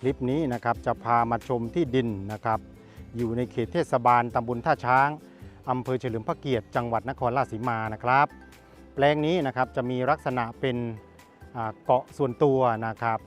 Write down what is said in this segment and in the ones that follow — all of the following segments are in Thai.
คลิปนี้นะครับจะพามาชมที่ดินนะครับ อยู่ในเขตเทศบาลตำบลท่าช้างอำเภอเฉลิมพระเกียรติจังหวัดนครราชสีมานะครับ แปลงนี้นะครับจะมีลักษณะเป็นเกาะส่วนตัวนะครับ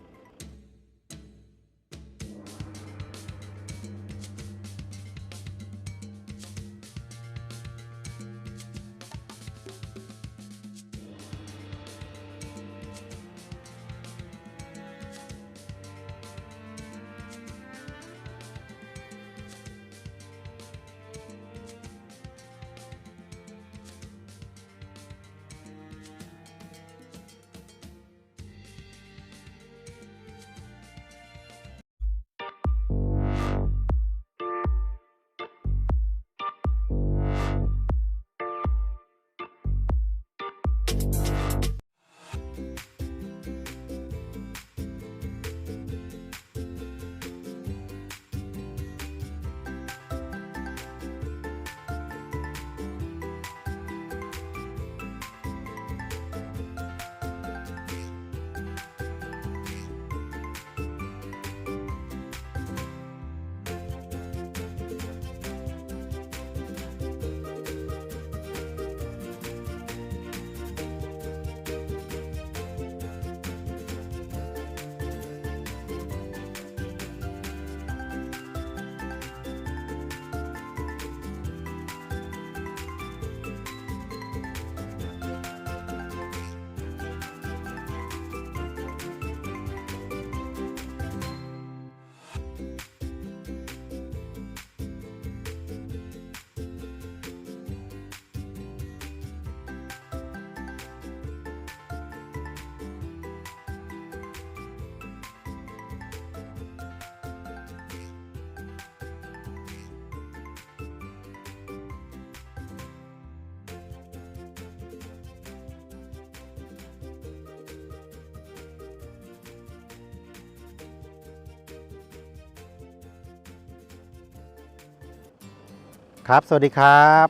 ครับสวัสดีครับ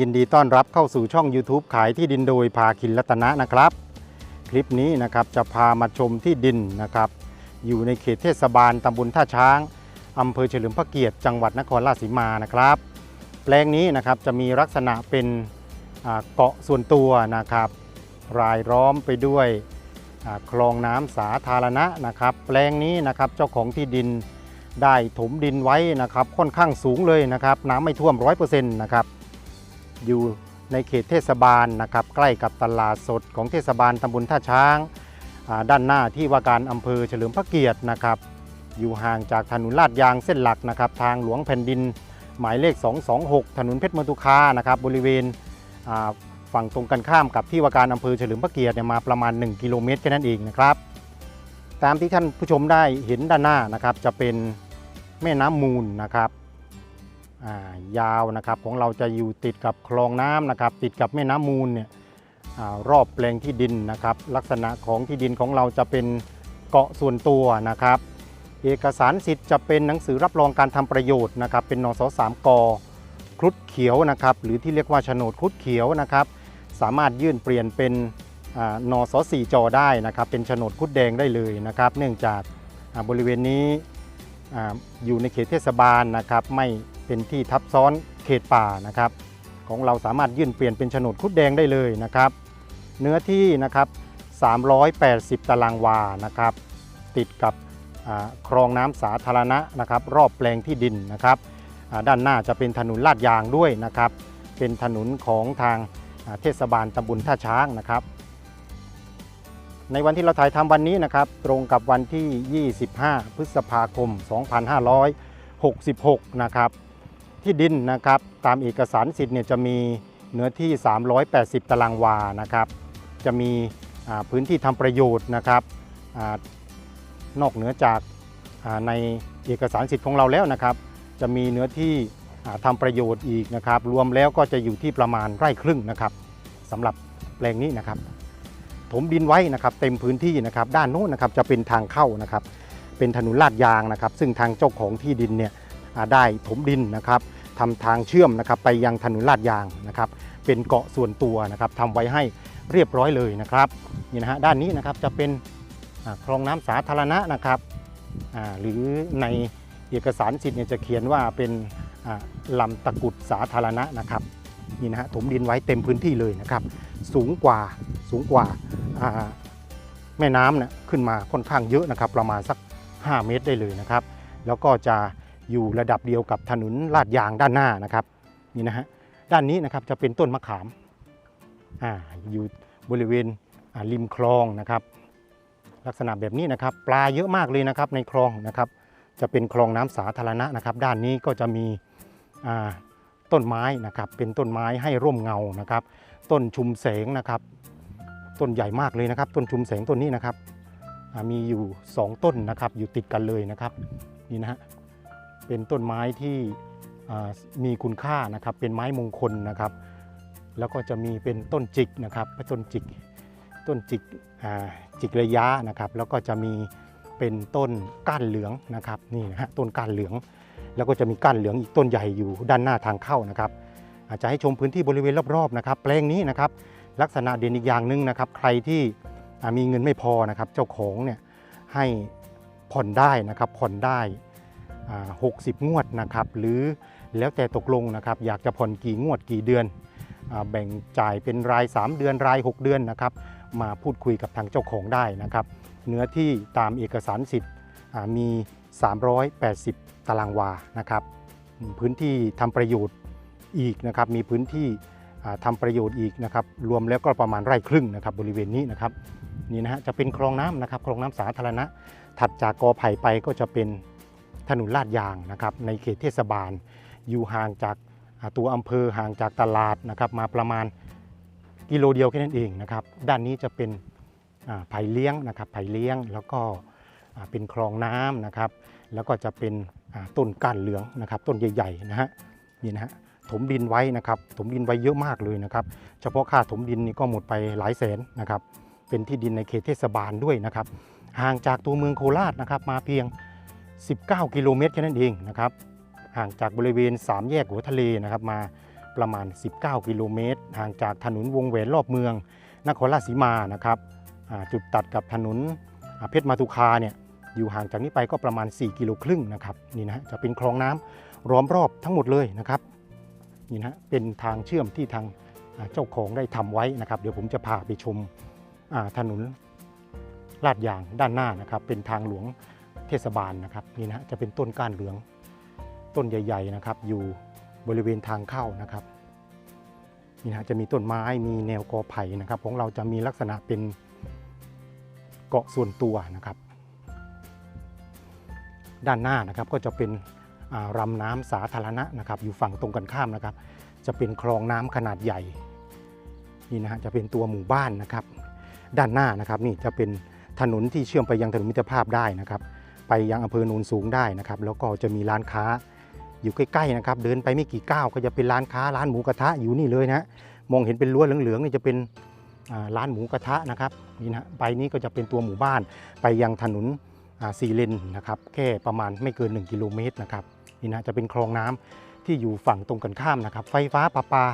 ยินดีต้อนรับเข้าสู่ช่อง YouTube ขายที่ดินโดยภาคินรัตนะนะครับ คลิปนี้นะครับจะพามาชมที่ดินนะครับ อยู่ในเขตเทศบาลตำบลท่าช้างอำเภอเฉลิมพระเกียรติจังหวัดนครราชสีมานะครับ แปลงนี้นะครับจะมีลักษณะเป็นเกาะส่วนตัวนะครับ รายล้อมไปด้วยคลองน้ำสาธารณะนะครับ แปลงนี้นะครับเจ้าของที่ดิน ได้ถมดินไว้นะครับค่อนข้างสูงเลยนะครับ น้ำไม่ท่วมร้อยเปอร์เซ็นต์นะครับอยู่ในเขตเทศบาลนะครับ ใกล้กับตลาดสดของเทศบาลตำบลท่าช้างด้านหน้าที่ว่าการอำเภอเฉลิมพระเกียรตินะครับ อยู่ห่างจากถนนลาดยางเส้นหลักนะครับ ทางหลวงแผ่นดิน หมายเลข 226 ถนนเพชรมตุคานะครับบริเวณฝั่งตรงกันข้ามกับที่ว่าการอำเภอเฉลิมพระเกียรติเนี่ยมาประมาณ 1 กิโลเมตรแค่นั้นเองนะครับ ตามที่ท่านผู้ชมได้เห็นด้านหน้านะครับจะเป็น แม่น้ำมูลนะครับายาวนะครับของเราจะอยู่ติดกับคลองน้ำนะครับ ติดกับแม่น้ำมูลเนี่ยอรอบแปลงที่ดินนะครับ ลักษณะของที่ดินของเราจะเป็นเกาะส่วนตัวนะครับ เอกสารสิทธิ์จะเป็นหนังสือรับรองการทำประโยชน์นะครับ เป็นนสสามกครุฑเขียวนะครับ หรือที่เรียกว่าโฉนดครุฑเขียวนะครับ สามารถยื่นเปลี่ยนเป็นนสสี่จอได้นะครับ เป็นโฉนดครุฑแดงได้เลยนะครับ เนื่องจากบริเวณนี้ อยู่ในเขตเทศบาลนะครับ ไม่เป็นที่ทับซ้อนเขตป่านะครับ ของเราสามารถยื่นเปลี่ยนเป็นโฉนดคุดแดงได้เลยนะครับ เนื้อที่นะครับ 380 ตารางวานะครับ ติดกับคลองน้ำสาธารณะนะครับ รอบแปลงที่ดินนะครับด้านหน้าจะเป็นถนนลาดยางด้วยนะครับ เป็นถนนของทางเทศบาลตำบลท่าช้างนะครับ ในวันที่เราถ่ายทำวันนี้นะครับ ตรงกับวันที่ 25 พฤษภาคม 2566 นะครับ ที่ดินนะครับตามเอกสารสิทธิ์เนี่ยจะมีเนื้อที่ 380 ตารางวานะครับ จะมีพื้นที่ทำประโยชน์นะครับอนอกเหนือจากในเอกสารสิทธิ์ของเราแล้วนะครับ จะมีเนื้อที่อ่าทำประโยชน์อีกนะครับ รวมแล้วก็จะอยู่ที่ประมาณไร่ครึ่งนะครับสำหรับแปลงนี้นะครับ ถมดินไว้นะครับเต็มพื้นที่นะครับด้านโน้นนะครับจะเป็นทางเข้านะครับเป็นถนนลาดยางนะครับ ซึ่งทางเจ้าของที่ดินเนี่ยได้ถมดินนะครับทำทางเชื่อมนะครับไปยังถนนลาดยางนะครับเป็นเกาะส่วนตัวนะครับทำไว้ให้เรียบร้อยเลยนะครับนี่นะฮะด้านนี้นะครับจะเป็นคลองน้ำสาธารณะนะครับหรือในเอกสารสิทธิ์เนี่ยจะเขียนว่าเป็นอ่าลำตะกุดสาธารณะนะครับ นี่นะฮะถมดินไว้เต็มพื้นที่เลยนะครับ สูงกว่าสูงกว่าาแม่น้ำเนี่ยขึ้นมาค่อนข้างเยอะนะครับประมาณสัก 5 เมตรได้เลยนะครับ แล้วก็จะอยู่ระดับเดียวกับถนนลาดยางด้านหน้านะครับนี่นะฮะด้านนี้นะครับจะเป็นต้นมะขามอ่าอยู่บริเวณริมคลองนะครับ ลักษณะแบบนี้นะครับ ปลาเยอะมากเลยนะครับในคลองนะครับ จะเป็นคลองน้ำสาธารณะนะครับ ด้านนี้ก็จะมีอ่า ต้นไม้นะครับเป็นต้นไม้ให้ร่มเงานะครับ ต้นชุมแสงนะครับ ต้นใหญ่มากเลยนะครับ ต้นชุมแสงต้นนี้นะครับมีอยู่ 2 ต้นนะครับอยู่ติดกันเลยนะครับนี่นะฮะเป็นต้นไม้ที่มีคุณค่านะครับเป็นไม้มงคลนะครับ แล้วก็จะมีเป็นต้นจิกนะครับต้นจิกต้นจิกจิกระยะนะครับ แล้วก็จะมีเป็นต้นก้านเหลืองนะครับนี่นะฮะต้นก้านเหลือง แล้วก็จะมีก้านเหลืองอีกต้นใหญ่อยู่ด้านหน้าทางเข้านะครับ อาจจะให้ชมพื้นที่บริเวณรอบๆนะครับแปลงนี้นะครับลักษณะเด่นอีกอย่างหนึ่งนะครับ ใครที่มีเงินไม่พอนะครับเจ้าของเนี่ยให้ผ่อนได้นะครับผ่อนได้60 งวดนะครับหรือแล้วแต่ตกลงนะครับอยากจะผ่อนกี่งวดกี่เดือนอแบ่งจ่ายเป็นราย 3 เดือนราย 6 เดือนนะครับมาพูดคุยกับทางเจ้าของได้นะครับ เนื้อที่ตามเอกสารสิทธิ์อ่ามี 380 ตารางวานะครับ พื้นที่ทำประโยชน์อีกนะครับ มีพื้นที่อ่าทำประโยชน์อีกนะครับ รวมแล้วก็ประมาณไร่ครึ่งนะครับ บริเวณนี้นะครับนี่นะฮะจะเป็นคลองน้ำนะครับคลองน้ำสาธารณะ ถัดจากกอไผ่ไปก็จะเป็นถนนลาดยางนะครับ ในเขตเทศบาล อยู่ห่างจากตัวอำเภอห่างจากตลาดนะครับมาประมาณกิโลเดียวแค่นั้นเองนะครับ ด้านนี้จะเป็นไผ่เลี้ยงนะครับไผ่เลี้ยงแล้วก็เป็นคลองน้ำนะครับ แล้วก็จะเป็น ต้นก้านเหลืองนะครับต้นใหญ่ๆนะฮะนี่นะฮะถมดินไว้นะครับถมดินไว้เยอะมากเลยนะครับ เฉพาะค่าถมดินนี่ก็หมดไปหลายแสนนะครับ เป็นที่ดินในเขตเทศบาลด้วยนะครับ ห่างจากตัวเมืองโคราชนะครับมาเพียง 19 กิโลเมตรแค่นั้นเองนะครับ ห่างจากบริเวณ 3 แยกหัวทะเลนะครับมาประมาณ 19 กิโลเมตร ห่างจากถนนวงแหวนรอบเมืองนครราชสีมานะครับจุดตัดกับถนนเพชรมาตุคาเนี่ย อยู่ห่างจากนี้ไปก็ประมาณ 4 กิโลครึ่งนะครับนี่นะจะเป็นคลองน้ำล้อมรอบทั้งหมดเลยนะครับนี่นะเป็นทางเชื่อมที่ทางเจ้าของได้ทำไว้นะครับ เดี๋ยวผมจะพาไปชมถนนลาดยางด้านหน้านะครับ เป็นทางหลวงเทศบาลนะครับนี่นะจะเป็นต้นก้านเหลืองต้นใหญ่ ๆนะครับ อยู่บริเวณทางเข้านะครับนี่นะฮะจะมีต้นไม้มีแนวกอไผ่นะครับ ของเราจะมีลักษณะเป็นเกาะส่วนตัวนะครับ ด้านหน้านะครับก็จะเป็นอ่ารำน้ำสาธารณะนะครับอยู่ฝั่งตรงกันข้ามนะครับ จะเป็นคลองน้ำขนาดใหญ่นี่นะฮะจะเป็นตัวหมู่บ้านนะครับ ด้านหน้านะครับนี่จะเป็นถนนที่เชื่อมไปยังถนนมิตรภาพได้นะครับ ไปยังอำเภอโนนสูงได้นะครับ แล้วก็จะมีร้านค้าอยู่ใกล้ๆนะครับ เดินไปไม่กี่ก้าวก็จะเป็นร้านค้าร้านหมูกระทะอยู่นี่เลยนะฮะมองเห็นเป็นรั้วเหลืองๆนี่จะเป็นร้านหมูกระทะนะครับนี่นะไปนี้ก็จะเป็นตัวหมู่บ้านไปยังถนน สี่เลนนะครับแค่ประมาณไม่เกิน 1 กิโลเมตรนะครับนี่นะจะเป็นคลองน้ำที่อยู่ฝั่งตรงกันข้ามนะครับ ไฟฟ้าประปา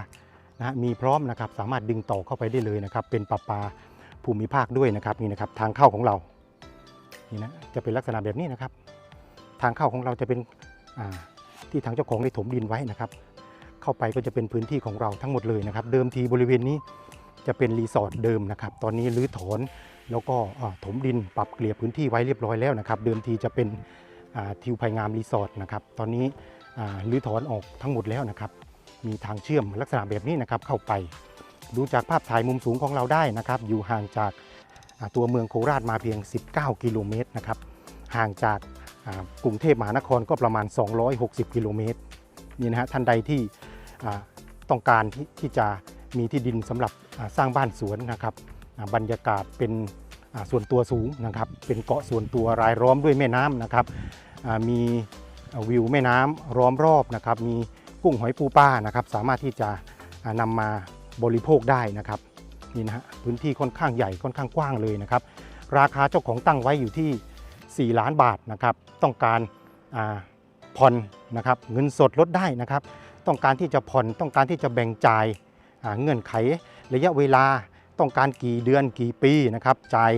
นะฮะมีพร้อมนะครับสามารถดึงต่อเข้าไปได้เลยนะครับ เป็นประปาภูมิภาคด้วยนะครับนี่นะครับทางเข้าของเรานี่นะจะเป็นลักษณะแบบนี้นะครับ ทางเข้าของเราจะเป็นที่ทางเจ้าของได้ถมดินไว้นะครับ เข้าไปก็จะเป็นพื้นที่ของเราทั้งหมดเลยนะครับ เดิมทีบริเวณนี้ จะเป็นรีสอร์ทเดิมนะครับ ตอนนี้รื้อถอนแล้วก็ถมดินปรับเกลี่ยพื้นที่ไว้เรียบร้อยแล้วนะครับ เดิมทีจะเป็นทิวไผ่งามรีสอร์ทนะครับ ตอนนี้รื้อถอนออกทั้งหมดแล้วนะครับ มีทางเชื่อมลักษณะแบบนี้นะครับเข้าไป ดูจากภาพถ่ายมุมสูงของเราได้นะครับ อยู่ห่างจากตัวเมืองโคราชมาเพียง 19 กิโลเมตรนะครับ ห่างจากกรุงเทพมหานครก็ประมาณ 260 กิโลเมตรนี่นะฮะท่านใดที่ต้องการที่ที่จะ มีที่ดินสำหรับสร้างบ้านสวนนะครับบรรยากาศเป็นส่วนตัวสูงนะครับ เป็นเกาะส่วนตัวรายล้อมด้วยแม่น้ำนะครับมีวิวแม่น้ำล้อมรอบนะครับ มีกุ้งหอยปูปลานะครับ สามารถที่จะอ่านำมาบริโภคได้นะครับนี่นะฮะพื้นที่ค่อนข้างใหญ่ค่อนข้างกว้างเลยนะครับ ราคาเจ้าของตั้งไว้อยู่ที่ 4 ล้านบาทนะครับ ต้องการผ่อนนะครับ เงินสดลดได้นะครับ ต้องการที่จะผ่อนต้องการที่จะแบ่งจ่าย เงื่อนไขระยะเวลาต้องการกี่เดือนกี่ปีนะครับจ่าย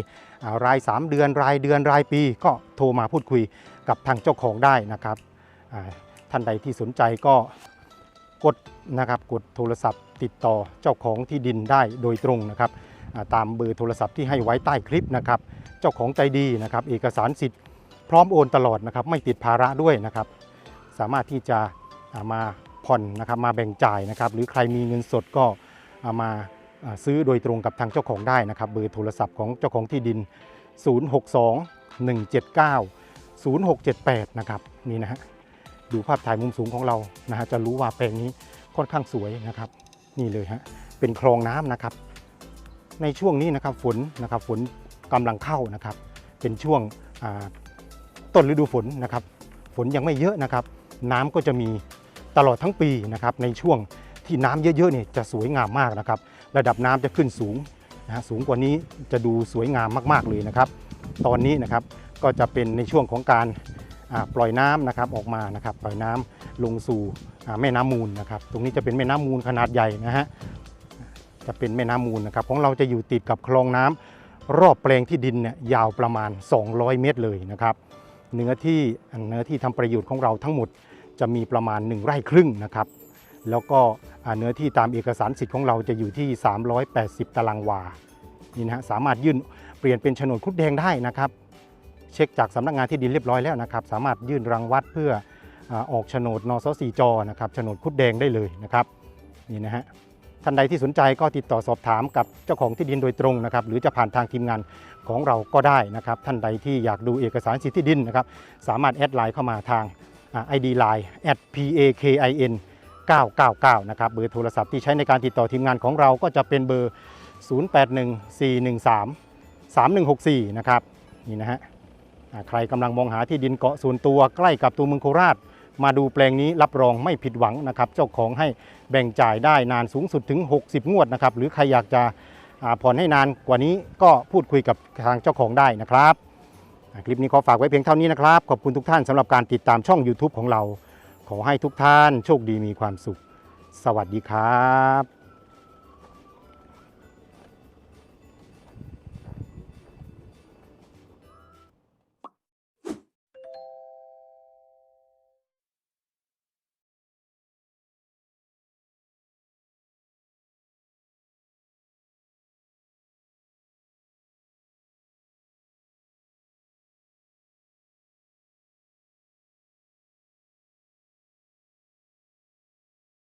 อ่าราย 3 เดือนรายเดือนรายปี ก็โทรมาพูดคุยกับทางเจ้าของได้นะครับท่านใดที่สนใจก็กดนะครับกดโทรศัพท์ ติดต่อเจ้าของที่ดินได้โดยตรงนะครับตามเบอร์โทรศัพท์ที่ให้ไว้ใต้คลิปนะครับ เจ้าของใจดีนะครับ เอกสารสิทธิ์พร้อมโอนตลอดนะครับ ไม่ติดภาระด้วยนะครับ สามารถที่จะามา ผ่อนนะครับมาแบ่งจ่ายนะครับหรือใครมีเงินสดก็เอามาซื้อโดยตรงกับทางเจ้าของได้นะครับ เบอร์โทรศัพท์ของเจ้าของที่ดิน 062 179 0678 นะครับนี่นะฮะดูภาพถ่ายมุมสูงของเรานะฮะจะรู้ว่าแปลงนี้ค่อนข้างสวยนะครับ นี่เลยฮะเป็นคลองน้ำนะครับ ในช่วงนี้นะครับฝนนะครับฝนกำลังเข้านะครับ เป็นช่วงต้นฤดูฝนนะครับ ฝนยังไม่เยอะนะครับ น้ำก็จะมี ตลอดทั้งปีนะครับในช่วงที่น้ำเยอะๆเนี่ยจะสวยงามมากนะครับ ระดับน้ำจะขึ้นสูงนะสูงกว่านี้จะดูสวยงามมากๆเลยนะครับ ตอนนี้นะครับก็จะเป็นในช่วงของการปล่อยน้ำนะครับออกมานะครับ ปล่อยน้ำลงสู่แม่น้ำมูลนะครับ ตรงนี้จะเป็นแม่น้ำมูลขนาดใหญ่นะฮะจะเป็นแม่น้ำมูลนะครับของเราจะอยู่ติดกับคลองน้ำรอบแปลงที่ดินเนี่ยยาวประมาณ 200 เมตรเลยนะครับเนื้อที่เนื้อที่ทำประโยชน์ของเราทั้งหมด จะมีประมาณ 1 ไร่ครึ่งนะครับ แล้วก็เนื้อที่ตามเอกสารสิทธิ์ของเราจะอยู่ที่ 380 ตารางวา นี่นะฮะสามารถยื่นเปลี่ยนเป็นโฉนดคุดแดงได้นะครับ เช็คจากสำนักงานที่ดินเรียบร้อยแล้วนะครับ สามารถยื่นรังวัดเพื่ออออกโฉนดนสสีจนะครับโฉนดคุดแดงได้เลยนะครับ นี่นะฮะท่านใดที่สนใจก็ติดต่อสอบถามกับเจ้าของที่ดินโดยตรงนะครับ หรือจะผ่านทางทีมงานของเราก็ได้นะครับ ท่านใดที่อยากดูเอกสารสิทธิดินนะครับ สามารถแอดไลน์เข้ามาทาง ไอดีไลน์ @pakin 999 นะครับ เบอร์โทรศัพท์ที่ใช้ในการติดต่อทีมงานของเราก็จะเป็นเบอร์ 0814133164 นะครับ นี่นะฮะใครกำลังมองหาที่ดินเกาะส่วนตัวใกล้กับตัวเมืองโคราช มาดูแปลงนี้รับรองไม่ผิดหวังนะครับ เจ้าของให้แบ่งจ่ายได้นานสูงสุดถึง 60 งวดนะครับ หรือใครอยากจะผ่อนให้นานกว่านี้ก็พูดคุยกับทางเจ้าของได้นะครับ คลิปนี้ขอฝากไว้เพียงเท่านี้นะครับ ขอบคุณทุกท่านสำหรับการติดตามช่อง YouTube ของเรา ขอให้ทุกท่านโชคดีมีความสุข สวัสดีครับ